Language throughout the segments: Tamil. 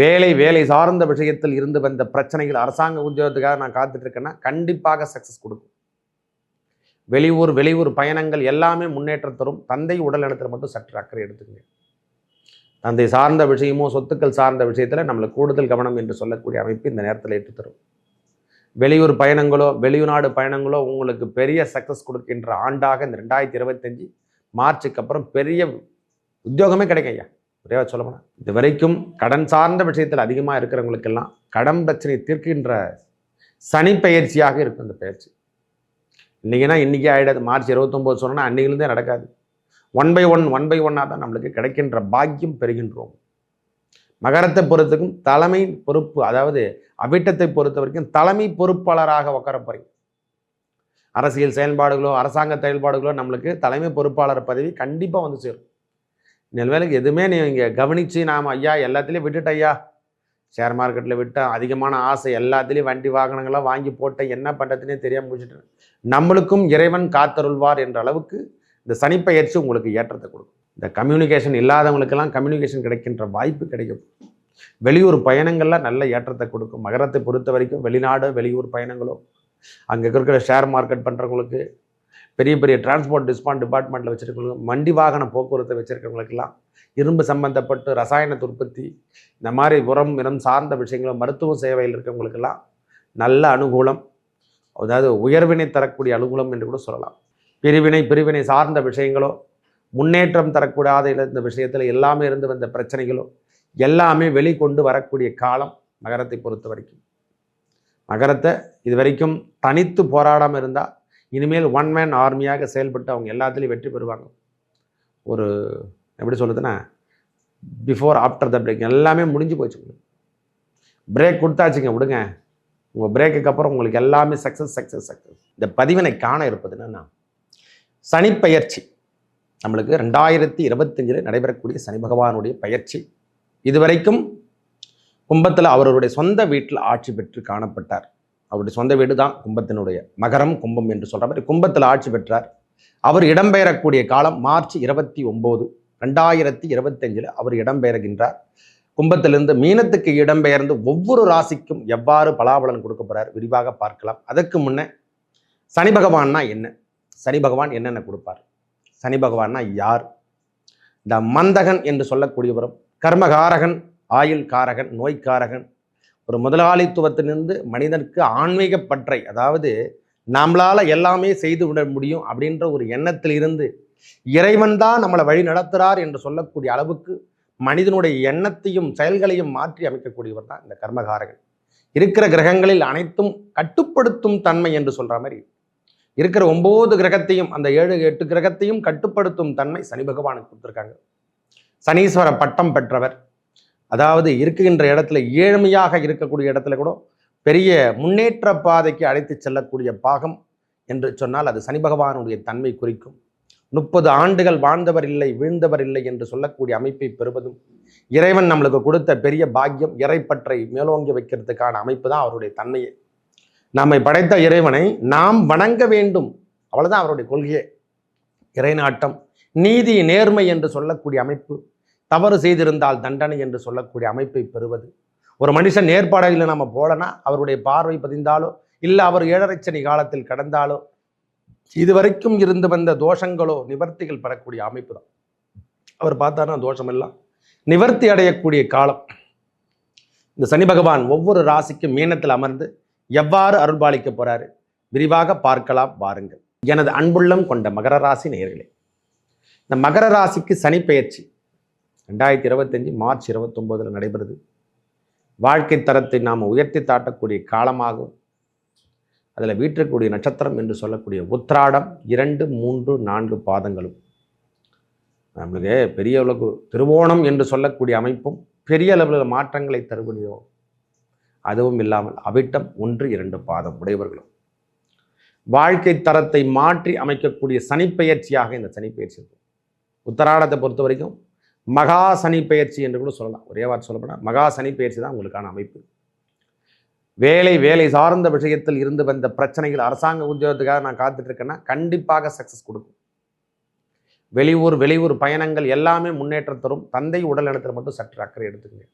வேலை வேலை சார்ந்த விஷயத்தில் இருந்து வந்த பிரச்சனைகள் அரசாங்க உத்தியோகத்துக்காக நான் காத்துட்டு இருக்கேன்னா கண்டிப்பாக சக்ஸஸ் கொடுக்கும். வெளியூர் வெளியூர் பயணங்கள் எல்லாமே முன்னேற்றம் தரும். தந்தை உடல் நலத்தில் மட்டும் சற்று அக்கறை எடுத்துக்கங்க. தந்தை சார்ந்த விஷயமோ சொத்துக்கள் சார்ந்த விஷயத்தில் நம்மளுக்கு கூடுதல் கவனம் என்று சொல்லக்கூடிய அமைப்பு இந்த நேரத்தில் ஏற்றுத்தரும் வெளியூர் பயணங்களோ வெளிநாடு பயணங்களோ உங்களுக்கு பெரிய சக்ஸஸ் கொடுக்கின்ற ஆண்டாக இந்த ரெண்டாயிரத்தி இருபத்தஞ்சி மார்ச்சுக்கு அப்புறம் பெரிய உத்தியோகமே கிடைக்கும் ஐயா. ஒரே சொல்ல போனால் இது வரைக்கும் கடன் சார்ந்த விஷயத்தில் அதிகமாக இருக்கிறவங்களுக்கெல்லாம் கடன் பிரச்சனையை தீர்க்கின்ற சனி பயிற்சியாக இருக்கும் இந்த பயிற்சி இன்றைக்கினா இன்றைக்கி ஆகிடாது மார்ச் இருபத்தொம்போது சொன்னால் அன்றைக்கிலேருந்தே நடக்காது. One by one one by ஒன்னாக தான் நம்மளுக்கு கிடைக்கின்ற பாக்கியம் பெறுகின்றோம். மகரத்தை பொறுத்துக்கும் தலைமை பொறுப்பு அதாவது அவிட்டத்தை பொறுத்த வரைக்கும் தலைமை பொறுப்பாளராக உட்கார அரசியல் செயல்பாடுகளோ அரசாங்க செயல்பாடுகளோ நம்மளுக்கு தலைமை பொறுப்பாளர் பதவி கண்டிப்பாக வந்து சேரும். வேலைக்கு எதுவுமே நீங்கள் கவனித்து நாம் ஐயா எல்லாத்துலேயும் விட்டுட்டு ஐயா. ஷேர் மார்க்கெட்டில் விட்டேன் அதிகமான ஆசை எல்லாத்துலேயும் வண்டி வாகனங்களாக வாங்கி போட்டேன் என்ன பண்ணுறதுனே தெரியாமல் முடிச்சுட்டேன். நம்மளுக்கும் இறைவன் காத்தருள்வார் என்ற அளவுக்கு இந்த சனிப்பெயர்ச்சி உங்களுக்கு ஏற்றத்தை கொடுக்கும். இந்த கம்யூனிகேஷன் இல்லாதவங்களுக்கெல்லாம் கம்யூனிகேஷன் கிடைக்கின்ற வாய்ப்பு கிடைக்கும். வெளியூர் பயணங்கள்லாம் நல்ல ஏற்றத்தை கொடுக்கும். மகரத்தை பொறுத்த வரைக்கும் வெளிநாடு வெளியூர் பயணங்களோ அங்கே இருக்கிற ஷேர் மார்க்கெட் பண்ணுறவங்களுக்கு பெரிய பெரிய டிரான்ஸ்போர்ட் டிஸ்பான் டிபார்ட்மெண்ட்டில் வச்சுருக்கவங்க வண்டி வாகன போக்குவரத்தை வச்சுருக்கவங்களுக்கெல்லாம் இரும்பு சம்பந்தப்பட்டு ரசாயனத்து உற்பத்தி இந்த மாதிரி உரம் இனம் சார்ந்த விஷயங்களும் மருத்துவ சேவையில் இருக்கவங்களுக்கெல்லாம் நல்ல அனுகூலம் அதாவது உயர்வினை தரக்கூடிய அனுகூலம் என்று கூட சொல்லலாம். பிரிவினை பிரிவினை சார்ந்த விஷயங்களோ முன்னேற்றம் தரக்கூடாத இந்த விஷயத்தில் எல்லாமே இருந்து வந்த பிரச்சனைகளோ எல்லாமே வெளிக்கொண்டு வரக்கூடிய காலம் மகரத்தை பொறுத்த வரைக்கும். மகரத்தை இது வரைக்கும் தனித்து போராடாமல் இருந்தால் இனிமேல் ஒன் மேன் ஆர்மியாக செயல்பட்டு அவங்க எல்லாத்துலேயும் வெற்றி பெறுவாங்க. ஒரு எப்படி சொல்லுதுன்னா பிஃபோர் ஆஃப்டர் த பிரேக் எல்லாமே முடிஞ்சு போச்சு பிரேக் கொடுத்தாச்சுங்க விடுங்க. உங்கள் பிரேக்குக்கு அப்புறம் உங்களுக்கு எல்லாமே சக்ஸஸ் சக்ஸஸ் சக்ஸஸ் இந்த பதிவினை காண இருப்பது என்னன்னா சனிப்பெயர்ச்சி. நம்மளுக்கு ரெண்டாயிரத்தி இருபத்தஞ்சில் நடைபெறக்கூடிய சனி பகவானுடைய பயிற்சி. இதுவரைக்கும் கும்பத்தில் அவருடைய சொந்த வீட்டில் ஆட்சி பெற்று காணப்பட்டார். அவருடைய சொந்த வீடு தான் கும்பத்தினுடைய மகரம் கும்பம் என்று சொல்கிற மாதிரி கும்பத்தில் ஆட்சி பெற்றார். அவர் இடம்பெயரக்கூடிய காலம் மார்ச் இருபத்தி ஒம்பது ரெண்டாயிரத்தி இருபத்தஞ்சில் அவர் இடம்பெயர்கின்றார். கும்பத்திலிருந்து மீனத்துக்கு இடம்பெயர்ந்து ஒவ்வொரு ராசிக்கும் எவ்வாறு பலாபலன் கொடுக்க போகிறார் விரிவாக பார்க்கலாம். அதற்கு முன்னே சனி பகவான்னா என்ன? சனி பகவான் என்னென்ன கொடுப்பார்? சனி பகவான்னா யார்? இந்த மந்தகன் என்று சொல்லக்கூடியவரும் கர்மகாரகன் ஆயுள் காரகன் நோய்க்காரகன் ஒரு முதலாளித்துவத்திலிருந்து மனிதனுக்கு ஆன்மீக பற்றை அதாவது நம்மளால் எல்லாமே செய்து விட முடியும் அப்படின்ற ஒரு எண்ணத்தில் இருந்து இறைவன் தான் நம்மளை வழி நடத்துகிறார் என்று சொல்லக்கூடிய அளவுக்கு மனிதனுடைய எண்ணத்தையும் செயல்களையும் மாற்றி அமைக்கக்கூடியவர் தான் இந்த கர்மகாரகன். இருக்கிற கிரகங்களில் அனைத்தும் கட்டுப்படுத்தும் தன்மை என்று சொல்கிற மாதிரி. இருக்கிற ஒம்பது கிரகத்தையும் அந்த ஏழு எட்டு கிரகத்தையும் கட்டுப்படுத்தும் தன்மை சனி பகவானுக்கு கொடுத்துருக்காங்க. சனீஸ்வர பட்டம் பெற்றவர். அதாவது இருக்குகின்ற இடத்துல ஏழ்மையாக இருக்கக்கூடிய இடத்துல கூட பெரிய முன்னேற்ற பாதைக்கு அழைத்து செல்லக்கூடிய பாகம் என்று சொன்னால் அது சனி பகவானுடைய தன்மை குறிக்கும். முப்பது ஆண்டுகள் வாழ்ந்தவர் இல்லை வீழ்ந்தவர் இல்லை என்று சொல்லக்கூடிய அமைப்பை பெறுவதும் இறைவன் நம்மளுக்கு கொடுத்த பெரிய பாக்கியம் இறைப்பற்றை மேலோங்கி வைக்கிறதுக்கான அமைப்பு தான் அவருடைய தன்மையே. நம்மை படைத்த இறைவனை நாம் வணங்க வேண்டும். அவ்வளவுதான் அவருடைய கொள்கையே. இறைநாட்டம் நீதி நேர்மை என்று சொல்லக்கூடிய அமைப்பு தவறு செய்திருந்தால் தண்டனை என்று சொல்லக்கூடிய அமைப்பை பெறுவது. ஒரு மனுஷன் நேர்பாடையில் நம்ம போலனா அவருடைய பார்வை பதிந்தாலோ இல்லை அவர் ஏழரைச்சனி காலத்தில் கடந்தாலோ இதுவரைக்கும் இருந்து வந்த தோஷங்களோ நிவர்த்திகள் பெறக்கூடிய அமைப்பு தான். அவர் பார்த்தாருன்னா தோஷமெல்லாம் நிவர்த்தி அடையக்கூடிய காலம். இந்த சனி பகவான் ஒவ்வொரு ராசிக்கும் மீனத்தில் அமர்ந்து எவ்வாறு அருள்பாலிக்க போறாரு? விரிவாக பார்க்கலாம் வாருங்கள். எனது அன்புள்ளம் கொண்ட மகர ராசி நேர்களே இந்த மகர ராசிக்கு சனி பெயர்ச்சி. ரெண்டாயிரத்தி இருபத்தஞ்சி மார்ச் இருபத்தொம்போதில் நடைபெறுது. வாழ்க்கை தரத்தை நாம் உயர்த்தி தாட்டக்கூடிய காலமாகும். அதில் வீற்றக்கூடிய நட்சத்திரம் என்று சொல்லக்கூடிய உத்திராடம் இரண்டு மூன்று நான்கு பாதங்களும். நம்மளுக்கு பெரிய அளவுக்கு திருவோணம் என்று சொல்லக்கூடிய அமைப்பும் பெரிய அளவில் மாற்றங்களை தருவதையோ அதுவும் இல்லாமல் அவிட்டம் ஒன்று இரண்டு பாதம் உடையவர்களும். வாழ்க்கை தரத்தை மாற்றி அமைக்கக்கூடிய சனிப்பெயர்ச்சியாக இந்த சனிப்பெயர்ச்சி இருக்கும். உத்தராடத்தை பொறுத்த வரைக்கும் மகா சனி பயிற்சி என்று கூட சொல்லலாம். ஒரே வார்த்தை சொல்லப்போனால் மகா சனி பயிற்சி தான் உங்களுக்கான அமைப்பு. வேலை வேலை சார்ந்த விஷயத்தில் இருந்து வந்த பிரச்சனைகள் அரசாங்க உத்தியோகத்துக்காக நான் காத்துட்டு இருக்கேன்னா கண்டிப்பாக சக்ஸஸ் கொடுக்கும். வெளியூர் வெளியூர் பயணங்கள் எல்லாமே முன்னேற்றம் தரும். தந்தை உடல் நலத்தில் மட்டும் சற்று அக்கறை எடுத்துக்கங்க.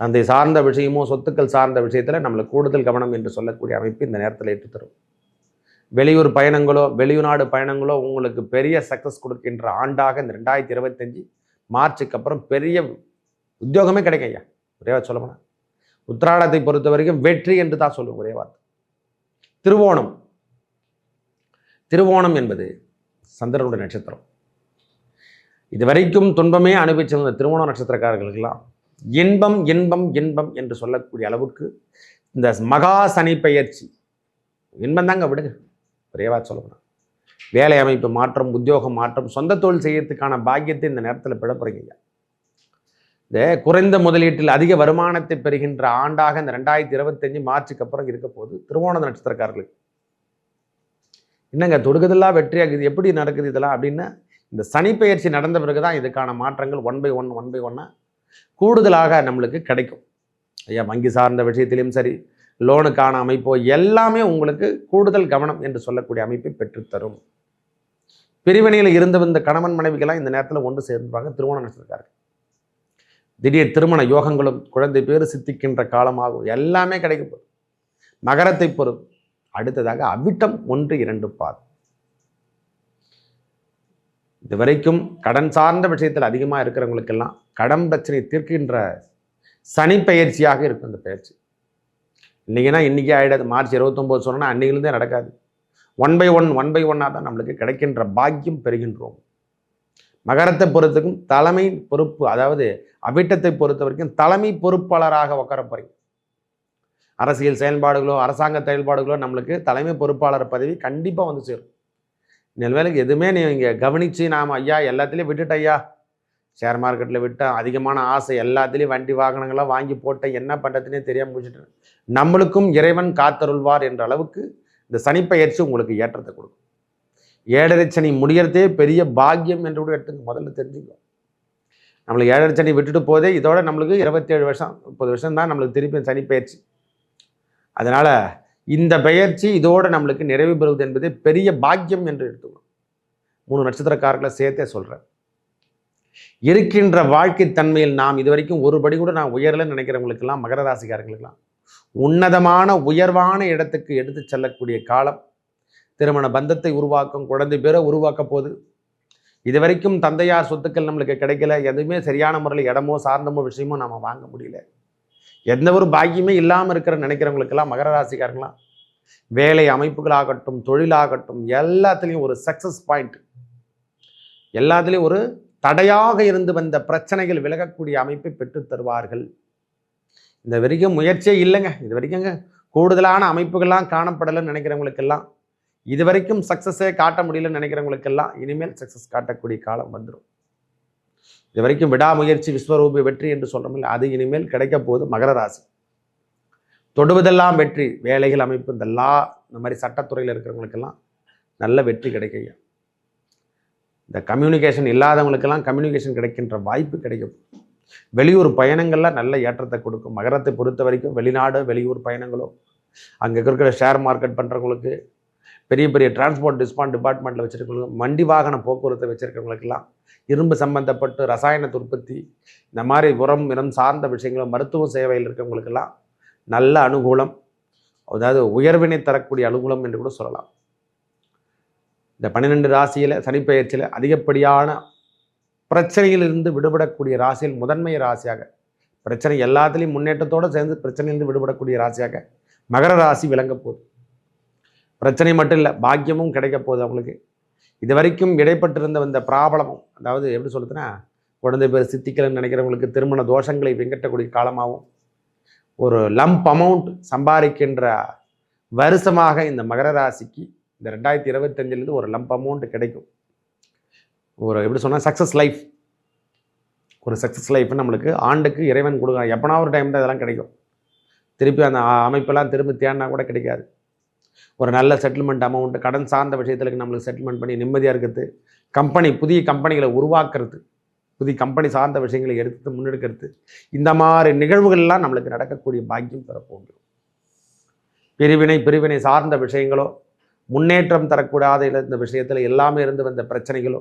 தந்தை சார்ந்த விஷயமோ சொத்துக்கள் சார்ந்த விஷயத்தில் நம்மளுக்கு கூடுதல் கவனம் என்று சொல்லக்கூடிய அமைப்பு இந்த நேரத்தில் ஏற்றுத்தரும் வெளியூர் பயணங்களோ வெளிநாடு பயணங்களோ உங்களுக்கு பெரிய சக்ஸஸ் கொடுக்கின்ற ஆண்டாக இந்த ரெண்டாயிரத்தி இருபத்தஞ்சு மார்ச்சுக்கு அப்புறம் பெரிய உத்தியோகமே கிடைக்கும் ஐயா ஒரே வார்த்தை சொல்ல போனால் உத்திராடத்தை பொறுத்த வரைக்கும் வெற்றி என்று தான் சொல்லுவோம் ஒரே வார்த்தை. திருவோணம். திருவோணம் என்பது சந்திரனுடைய நட்சத்திரம். இது வரைக்கும் துன்பமே அனுபவிச்சிருந்த திருவோண நட்சத்திரக்காரர்களுக்கெல்லாம் இன்பம் இன்பம் இன்பம் என்று சொல்லக்கூடிய அளவுக்கு இந்த மகா சனி பெயர்ச்சி. இன்பம் தாங்க விடுங்க. ஒரேவா சொல்லணும் வேலை அமைப்பு மாற்றம் உத்தியோகம் மாற்றம் சொந்த தொழில் செய்யறதுக்கான பாக்கியத்தை இந்த நேரத்தில் பெற போறீங்க. இந்த குறைந்த முதலீட்டில் அதிக வருமானத்தை பெறுகின்ற ஆண்டாக இந்த ரெண்டாயிரத்தி இருபத்தஞ்சு மார்ச்சுக்கு அப்புறம் இருக்க போது திருவோண நட்சத்திரக்காரர்களுக்கு என்னங்க தொடுக்குதெல்லாம் வெற்றியாகுது எப்படி நடக்குது இதெல்லாம் அப்படின்னா இந்த சனிப்பெயர்ச்சி நடந்த பிறகு தான் இதுக்கான மாற்றங்கள் one by one one by ஒன்னாக கூடுதலாக நம்மளுக்கு கிடைக்கும். ஐயா வங்கி சார்ந்த விஷயத்திலையும் சரி லோனுக்கான அமைப்போ எல்லாமே உங்களுக்கு கூடுதல் கவனம் என்று சொல்லக்கூடிய அமைப்பை பெற்றுத்தரும். பிரிவினையில் இருந்து வந்த கணவன் மனைவிகளாக இந்த நேரத்தில் ஒன்று சேர்ந்துருவாங்க திருமணம் நடத்திருக்காரு திடீர் திருமண யோகங்களும் குழந்தை பேர் சித்திக்கின்ற காலமாகும் எல்லாமே கிடைக்க போகுது. மகரத்தை பொறுத்து அடுத்ததாக அவிட்டம் ஒன்று இரண்டு பாதம். இது வரைக்கும் கடன் சார்ந்த விஷயத்தில் அதிகமாக இருக்கிறவங்களுக்கெல்லாம் கடன் பிரச்சனை தீர்க்கின்ற சனி பயிற்சியாக இருக்கும் இந்த பயிற்சி இன்றைக்கினா இன்றைக்கே ஆகிடாது மார்ச் இருபத்தொம்போது சொன்னால் அன்றைக்கிலேருந்தே நடக்காது. One by one one by ஒன்னாக தான் நம்மளுக்கு கிடைக்கின்ற பாக்கியம் பெறுகின்றோம். மகரத்தை பொறுத்துக்கும் தலைமை பொறுப்பு அதாவது அவிட்டத்தை பொறுத்த வரைக்கும் தலைமை பொறுப்பாளராக உட்கார போறீங்க. அரசியல் செயல்பாடுகளோ அரசாங்க செயல்பாடுகளோ நம்மளுக்கு தலைமை பொறுப்பாளர் பதவி கண்டிப்பாக வந்து சேரும். நெல்வேலுக்கு எதுவுமே நீங்கள் கவனித்து நாம் ஐயா எல்லாத்துலேயும் விட்டுட்டு ஐயா. ஷேர் மார்க்கெட்டில் விட்டேன் அதிகமான ஆசை எல்லாத்துலேயும் வண்டி வாகனங்களாக வாங்கி போட்டேன் என்ன பண்ணுறதுனே தெரியாமல் முடிச்சுட்டேன். நம்மளுக்கும் இறைவன் காத்தருள்வார் என்ற அளவுக்கு இந்த சனிப்பெயர்ச்சி உங்களுக்கு ஏற்றத்தை கொடுக்கும். ஏழரை சனி முடியறதே பெரிய பாக்கியம் என்று கூட எடுத்துங்க முதல்ல தெரிஞ்சுக்கோ. நம்மளுக்கு ஏழரை சனி விட்டுட்டு போதே இதோட நம்மளுக்கு இருபத்தேழு வருஷம் முப்பது வருஷம் தான் நம்மளுக்கு திருப்பி சனி பயிற்சி அதனால் இந்த பெயர்ச்சி இதோடு நம்மளுக்கு நிறைவு பெறுவது என்பது பெரிய பாக்கியம் என்று எடுத்துக்கணும். மூணு நட்சத்திரக்காரர்களை சேர்த்தே சொல்கிறேன் இருக்கின்ற வாழ்க்கை தன்மையில் நாம் இது வரைக்கும் ஒரு படி கூட நான் உயரலன்னு நினைக்கிறவங்களுக்கெல்லாம் மகர ராசிக்காரங்களுக்கெல்லாம் உன்னதமான உயர்வான இடத்துக்கு எடுத்து செல்லக்கூடிய காலம். திருமண பந்தத்தை உருவாக்கும் குழந்தை பேரை உருவாக்க போகுது. இது வரைக்கும் தந்தையார் சொத்துக்கள் நம்மளுக்கு கிடைக்கல. எதுவுமே சரியான முறையில் இடமோ சார்ந்தமோ விஷயமோ நம்ம வாங்க முடியல. எந்த ஒரு பாக்கியமே இல்லாமல் இருக்கிற நினைக்கிறவங்களுக்கெல்லாம் மகர ராசிக்காரங்களாம். வேலை அமைப்புகளாகட்டும் தொழிலாகட்டும் எல்லாத்துலேயும் ஒரு சக்ஸஸ் பாயிண்ட் எல்லாத்துலேயும் ஒரு தடையாக இருந்து வந்த பிரச்சனைகள் விலகக்கூடிய அமைப்பை பெற்றுத் தருவார்கள். இந்த வரைக்கும் முயற்சியே இல்லைங்க. இது வரைக்குங்க கூடுதலான அமைப்புகள்லாம் காணப்படலைன்னு நினைக்கிறவங்களுக்கெல்லாம் இது வரைக்கும் சக்ஸஸே காட்ட முடியலன்னு நினைக்கிறவங்களுக்கெல்லாம் இனிமேல் சக்ஸஸ் காட்டக்கூடிய காலம் வந்துடும் இது வரைக்கும் விடாமுயற்சி விஸ்வரூப வெற்றி என்று சொல்கிறோமில்ல அது இனிமேல் கிடைக்க போகுது மகர ராசி. தொடுவதெல்லாம் வெற்றி வேலைகள் அமைப்பு இந்த லா இந்த மாதிரி சட்டத்துறையில் இருக்கிறவங்களுக்கெல்லாம் நல்ல வெற்றி கிடைக்கையா இந்த கம்யூனிகேஷன் இல்லாதவங்களுக்கெல்லாம் கம்யூனிகேஷன் கிடைக்கின்ற வாய்ப்பு கிடைக்கும். வெளியூர் பயணங்கள்லாம் நல்ல ஏற்றத்தை கொடுக்கும். மகரத்தை பொறுத்த வரைக்கும் வெளிநாடு வெளியூர் பயணங்களோ அங்கே இருக்கிற ஷேர் மார்க்கெட் பண்ணுறவங்களுக்கு பெரிய பெரிய டிரான்ஸ்போர்ட் டிஸ்பான் டிபார்ட்மெண்ட்டில் வச்சுருக்கவங்களுக்கு வண்டி வாகன போக்குவரத்தை வச்சுருக்கவங்களுக்கெல்லாம் இரும்பு சம்பந்தப்பட்டு ரசாயனத்து உற்பத்தி இந்த மாதிரி உரம் இனம் சார்ந்த விஷயங்களும் மருத்துவ சேவையில் இருக்கவங்களுக்கெல்லாம் நல்ல அனுகூலம் அதாவது உயர்வினை தரக்கூடிய அனுகூலம் என்று கூட சொல்லலாம். இந்த பன்னிரெண்டு ராசியில் சனிப்பெயர்ச்சியில் அதிகப்படியான பிரச்சனையிலிருந்து விடுபடக்கூடிய ராசியில் முதன்மை ராசியாக. பிரச்சனை எல்லாத்துலேயும் முன்னேற்றத்தோடு சேர்ந்து பிரச்சனையிலிருந்து விடுபடக்கூடிய ராசியாக மகர ராசி விளங்க போகுது. பிரச்சனை மட்டும் இல்லை பாக்கியமும் கிடைக்க போகுது அவங்களுக்கு. இது வரைக்கும் இடைப்பட்டிருந்த இந்த பிராபலமும் அதாவது எப்படி சொல்லுதுன்னா குழந்தை பேர் சித்திக்கலன்னு நினைக்கிறவங்களுக்கு திருமண தோஷங்களை வெங்கட்டக்கூடிய காலமாகவும் ஒரு லம்ப் அமௌண்ட் சம்பாதிக்கின்ற வருஷமாக இந்த மகர ராசிக்கு இந்த ரெண்டாயிரத்தி இருபத்தஞ்சிலேருந்து ஒரு லம்ப் அமௌண்ட் கிடைக்கும். ஒரு எப்படி சொன்னால் சக்ஸஸ் லைஃப் ஒரு சக்ஸஸ் லைஃப் நம்மளுக்கு ஆண்டுக்கு இறைவன் கொடுக்குறான். எப்போனா ஒரு டைம் தான் இதெல்லாம் கிடைக்கும். திருப்பி அந்த அமைப்பெல்லாம் திரும்பி தேடினா கூட கிடைக்காது. ஒரு நல்ல செட்டில்மெண்ட் அமௌண்ட்டு கடன் சார்ந்த விஷயத்துக்கு நம்மளுக்கு செட்டில்மெண்ட் பண்ணி நிம்மதியாக இருக்கிறது. கம்பெனி புதிய கம்பெனிகளை உருவாக்குறது. புதிய கம்பெனி சார்ந்த விஷயங்களை எடுத்து முன்னெடுக்கிறது. இந்த மாதிரி நிகழ்வுகள்லாம் நம்மளுக்கு நடக்கக்கூடிய பாக்கியம் பெறப்போகிறோம் பிரிவினை பிரிவினை சார்ந்த விஷயங்களோ முன்னேற்றம் தரக்கூடாத இந்த விஷயத்தில் எல்லாமே இருந்து வந்த பிரச்சனைகளோ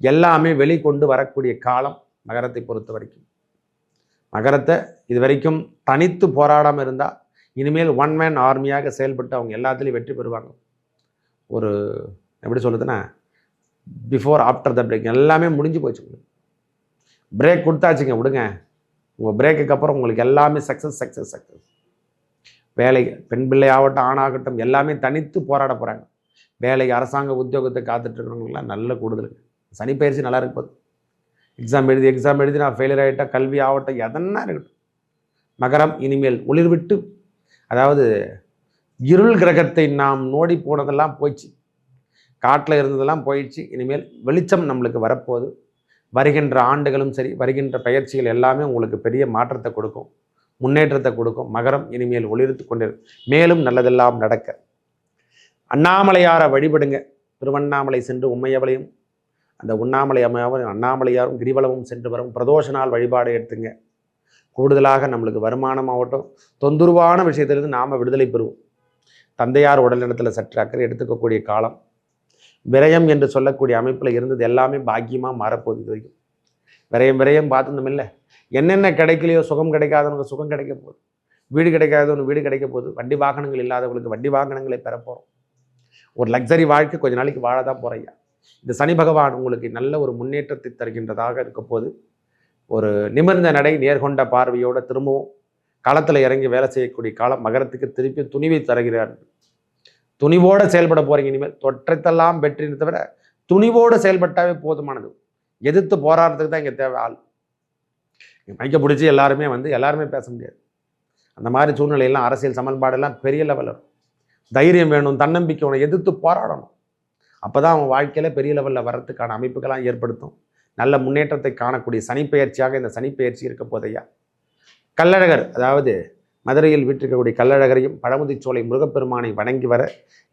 எல்லாமே வெளிக்கொண்டு வரக்கூடிய காலம் நகரத்தை பொறுத்த வரைக்கும். மகரத்தை இது வரைக்கும் தனித்து போராடாமல் இருந்தால் இனிமேல் ஒன் மேன் ஆர்மியாக செயல்பட்டு அவங்க எல்லாத்துலேயும் வெற்றி பெறுவாங்க. ஒரு எப்படி சொல்லுதுன்னா பிஃபோர் ஆஃப்டர் த பிரேக் எல்லாமே முடிஞ்சு போச்சு. பிரேக் கொடுத்தாச்சுங்க விடுங்க. உங்கள் பிரேக்குக்கு அப்புறம் உங்களுக்கு எல்லாமே சக்ஸஸ் சக்ஸஸ் சக்ஸஸ் வேலை பெண் பிள்ளை ஆகட்டும் ஆணாகட்டும் எல்லாமே தனித்து போராட போகிறாங்க வேலைக்கு அரசாங்க உத்தியோகத்தை காத்துட்டு இருக்கிறவங்களாம் நல்ல கூடுதலுங்க. சனி பயிற்சி நல்லா இருக்கு போது. எக்ஸாம் எழுதி எக்ஸாம் எழுதி நான் ஃபெயிலியர் ஆகிட்டா கல்வி ஆகட்டும் எதனா இருக்கட்டும். மகரம் இனிமேல் ஒளிர்விட்டு அதாவது இருள் கிரகத்தை நாம் நோடி போனதெல்லாம் போயிடுச்சு. காட்டில் இருந்ததெல்லாம் போயிடுச்சு. இனிமேல் வெளிச்சம் நம்மளுக்கு வரப்போகுது. வருகின்ற ஆண்டுகளும் சரி வருகின்ற பயிற்சிகள் எல்லாமே உங்களுக்கு பெரிய மாற்றத்தை கொடுக்கும். முன்னேற்றத்தை கொடுக்கும். மகரம் இனிமேல் ஒளிர்த்து கொண்டிரு மேலும் நல்லதெல்லாம் நடக்க. அண்ணாமலையாரை வழிபடுங்க. திருவண்ணாமலை சென்று உண்மையவளையும் அந்த உண்ணாமலை அம்மையாவும் அண்ணாமலையாரும் கிரிவலமும் சென்று வரும். பிரதோஷ நாள் வழிபாடு எடுத்துங்க. கூடுதலாக நம்மளுக்கு வருமானமாகட்டும் தொந்தரவான விஷயத்திலிருந்து நாம் விடுதலை பெறுவோம். தந்தையார் உடல்நலத்தில் சற்று அக்கறை எடுத்துக்கக்கூடிய காலம். விரயம் என்று சொல்லக்கூடிய அமைப்பில் இருந்தது எல்லாமே பாக்கியமாக மாறப்போகுது இது வரைக்கும். விரயம் விரயம் பார்த்துருந்தோம் இல்லை? என்னென்ன கிடைக்கலையோ சுகம் கிடைக்காதவனுக்கு சுகம் கிடைக்க போகுது. வீடு கிடைக்காதவனுக்கு வீடு கிடைக்க போகுது. வண்டி வாகனங்கள் இல்லாதவங்களுக்கு வண்டி வாகனங்களை பெறப்போகிறோம் ஒரு லக்ஸரி வாழ்க்கை கொஞ்ச நாளைக்கு வாழ தான் போகிறையா இந்த சனி பகவான் உங்களுக்கு நல்ல ஒரு முன்னேற்றத்தை தருகின்றதாக இருக்க போது ஒரு நிமிர்ந்த நடை நேர்கொண்ட பார்வையோடு திரும்பவும் களத்தில் இறங்கி வேலை செய்யக்கூடிய காலம் மகரத்துக்கு திருப்பி துணிவை தருகிறார். துணிவோடு செயல்பட போகிறீங்க இனிமேல். தொற்றத்தெல்லாம் வெற்றின்னு தவிர துணிவோடு செயல்பட்டாவே போதுமானது. எதிர்த்து போராடுறதுக்கு தான் இங்கே தேவை ஆள். மைக்க பிடிச்சி எல்லாருமே வந்து எல்லாருமே பேச முடியாது. அந்த மாதிரி சூழ்நிலையெல்லாம் அரசியல் சமன்பாடெல்லாம் பெரிய லெவலில் தைரியம் வேணும் தன்னம்பிக்கை வேணும் எதிர்த்து போராடணும். அப்போ தான் அவன் வாழ்க்கையில் பெரிய லெவலில் வர்றதுக்கான அமைப்புகளாக ஏற்படுத்தும். நல்ல முன்னேற்றத்தை காணக்கூடிய சனிப்பெயர்ச்சியாக இந்த சனிப்பெயர்ச்சி இருக்க போதையா கல்லழகர் அதாவது மதுரையில் வீட்டிருக்கக்கூடிய கல்லழகரையும் பழமுதிச்சோலை முருகப்பெருமானை வணங்கி வர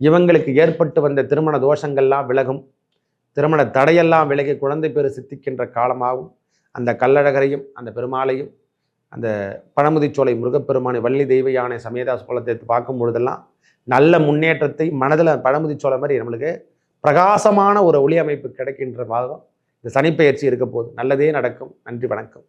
இவங்களுக்கு ஏற்பட்டு வந்த திருமண தோஷங்கள்லாம் விலகும். திருமண தடையெல்லாம் விலகி குழந்தை பேர் சித்திக்கின்ற காலமாகும். அந்த கல்லழகரையும் அந்த பெருமாளையும் அந்த பழமுதிச்சோலை முருகப்பெருமானை வள்ளி தெய்வ யானை சமேதா குலத்தை பார்க்கும் பொழுதெல்லாம் நல்ல முன்னேற்றத்தை மனதில் பழமுதிச்சோலை மாதிரி நம்மளுக்கு பிரகாசமான ஒரு ஒளி அமைப்பு கிடைக்கின்ற பாகம். இந்த சனிப்பெயர்ச்சி இருக்க போது நல்லதே நடக்கும். நன்றி வணக்கம்.